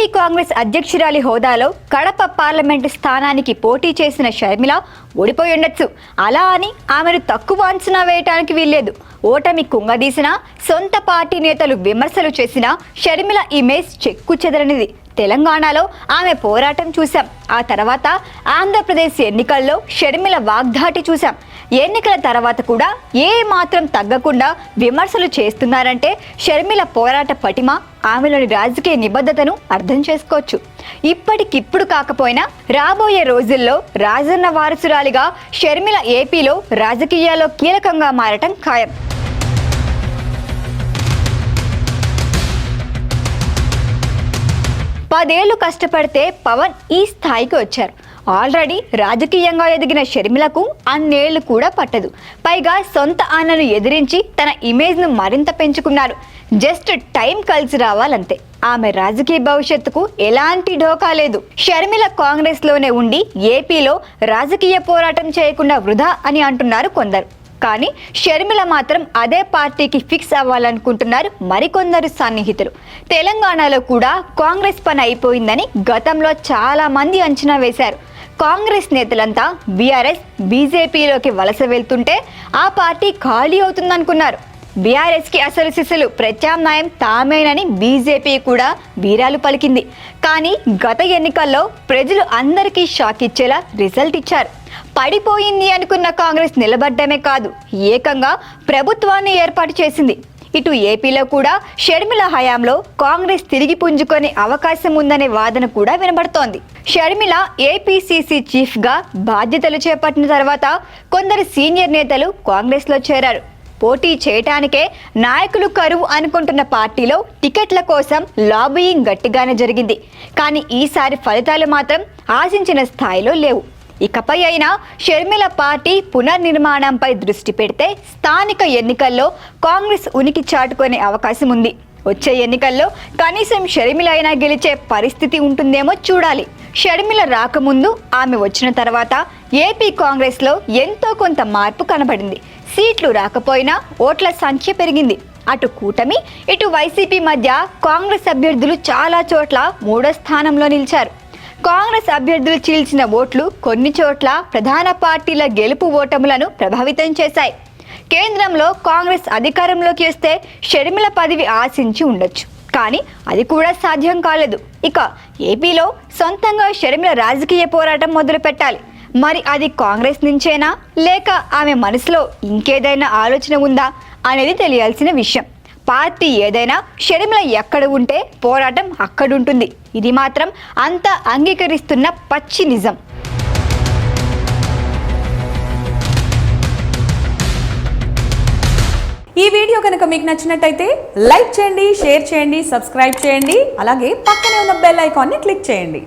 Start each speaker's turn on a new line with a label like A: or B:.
A: AP Congress అధ్యక్షురాలి హోదాలో Kadapa parliament స్థానానికి పోటీ చేసిన షర్మిల ఓడిపోయి ఉండొచ్చు. అలా అని ఆమెను తక్కువ అంచనా వేయటానికి వీల్లేదు. ఓటమి కుంగదీసినా సొంత పార్టీ నేతలు విమర్శలు చేసినా షర్మిల ఇమేజ్ చెక్కు చెదరనిది. తెలంగాణలో ఆమె పోరాటం చూశాం. ఆ తర్వాత ఆంధ్రప్రదేశ్ ఎన్నికల్లో షర్మిల వాగ్దాటి చూశాం. ఎన్నికల తర్వాత కూడా ఏ మాత్రం తగ్గకుండా విమర్శలు చేస్తున్నారంటే షర్మిల పోరాట పటిమ ఆమెలోని రాజకీయ నిబద్ధతను అర్థం చేసుకోవచ్చు. ఇప్పటికిప్పుడు కాకపోయినా రాబోయే రోజుల్లో రాజన్న వారసురాలిగా షర్మిల ఏపీలో రాజకీయాల్లో కీలకంగా మారటం ఖాయం. పదేళ్ళు కష్టపడితే పవన్ ఈ స్థాయికి వచ్చారు. ఆల్రెడీ రాజకీయంగా ఎదిగిన షర్మిలకు అన్నేళ్ళు కూడా పట్టదు. పైగా సొంత అన్నను ఎదిరించి తన ఇమేజ్ను మరింత పెంచుకున్నారు. జస్ట్ టైం కలిసి రావాలంతే. ఆమె రాజకీయ భవిష్యత్తుకు ఎలాంటి ఢోకా లేదు. షర్మిల కాంగ్రెస్లోనే ఉండి ఏపీలో రాజకీయ పోరాటం చేయకుండా వృధా అని అంటున్నారు కొందరు. కానీ షర్మిల మాత్రం అదే పార్టీకి ఫిక్స్ అవ్వాలనుకుంటున్నారు మరికొందరు సన్నిహితులు. తెలంగాణలో కూడా కాంగ్రెస్ పని అయిపోయిందని గతంలో చాలామంది అంచనా వేశారు. కాంగ్రెస్ నేతలంతా బీఆర్ఎస్ బీజేపీలోకి వలస వెళ్తుంటే ఆ పార్టీ ఖాళీ అవుతుందనుకున్నారు. బీఆర్ఎస్కి అసలు సిసలు ప్రత్యామ్నాయం తామేనని బీజేపీ కూడా వీరాలు పలికింది. కానీ గత ఎన్నికల్లో ప్రజలు అందరికీ షాక్ ఇచ్చేలా రిజల్ట్ ఇచ్చారు. పడిపోయింది అనుకున్న కాంగ్రెస్ నిలబడ్డమే కాదు ఏకంగా ప్రభుత్వాన్ని ఏర్పాటు చేసింది. ఇటు ఏపీలో కూడా షర్మిల హయాంలో కాంగ్రెస్ తిరిగి పుంజుకునే అవకాశం ఉందనే వాదన కూడా వినబడుతోంది. షర్మిల ఏపీసీసీ చీఫ్గా బాధ్యతలు చేపట్టిన తర్వాత కొందరు సీనియర్ నేతలు కాంగ్రెస్లో చేరారు. పోటీ చేయటానికే నాయకులు కరువు అనుకుంటున్న పార్టీలో టికెట్ల కోసం లాబీయింగ్ గట్టిగానే జరిగింది. కానీ ఈసారి ఫలితాలు మాత్రం ఆశించిన స్థాయిలో లేవు. ఇకపై అయినా షర్మిల పార్టీ పునర్నిర్మాణంపై దృష్టి పెడితే స్థానిక ఎన్నికల్లో కాంగ్రెస్ ఉనికి చాటుకునే అవకాశం ఉంది. వచ్చే ఎన్నికల్లో కనీసం షర్మిల అయినా గెలిచే పరిస్థితి ఉంటుందేమో చూడాలి. షర్మిల రాకముందు ఆమె వచ్చిన తర్వాత ఏపీ కాంగ్రెస్లో ఎంతో కొంత మార్పు కనబడింది. సీట్లు రాకపోయినా ఓట్ల సంఖ్య పెరిగింది. అటు కూటమి ఇటు వైసీపీ మధ్య కాంగ్రెస్ అభ్యర్థులు చాలా చోట్ల మూడో స్థానంలో నిలిచారు. కాంగ్రెస్ అభ్యర్థులు చీల్చిన ఓట్లు కొన్ని చోట్ల ప్రధాన పార్టీల గెలుపు ఓటములను ప్రభావితం చేశాయి. కేంద్రంలో కాంగ్రెస్ అధికారంలోకి వస్తే షర్మిల పదవి ఆశించి ఉండొచ్చు. కానీ అది కూడా సాధ్యం కాలేదు. ఇక ఏపీలో సొంతంగా షర్మిల రాజకీయ పోరాటం మొదలు పెట్టాలి మరి అది కాంగ్రెస్ నుంచేనా? లేక ఆమె మనసులో ఇంకేదైనా ఆలోచన ఉందా? అనేది తెలియాల్సిన విషయం. పార్టీ ఏదైనా షర్మిల ఎక్కడ ఉంటే పోరాటం అక్కడుంటుంది. ఇది మాత్రం అంత అంగీకరిస్తున్న పచ్చి నిజం.
B: ఈ వీడియో కనుక మీకు నచ్చినట్టయితే లైక్ చేయండి షేర్ చేయండి సబ్స్క్రైబ్ చేయండి అలాగే పక్కనే ఉన్న బెల్ ఐకాన్ని క్లిక్ చేయండి.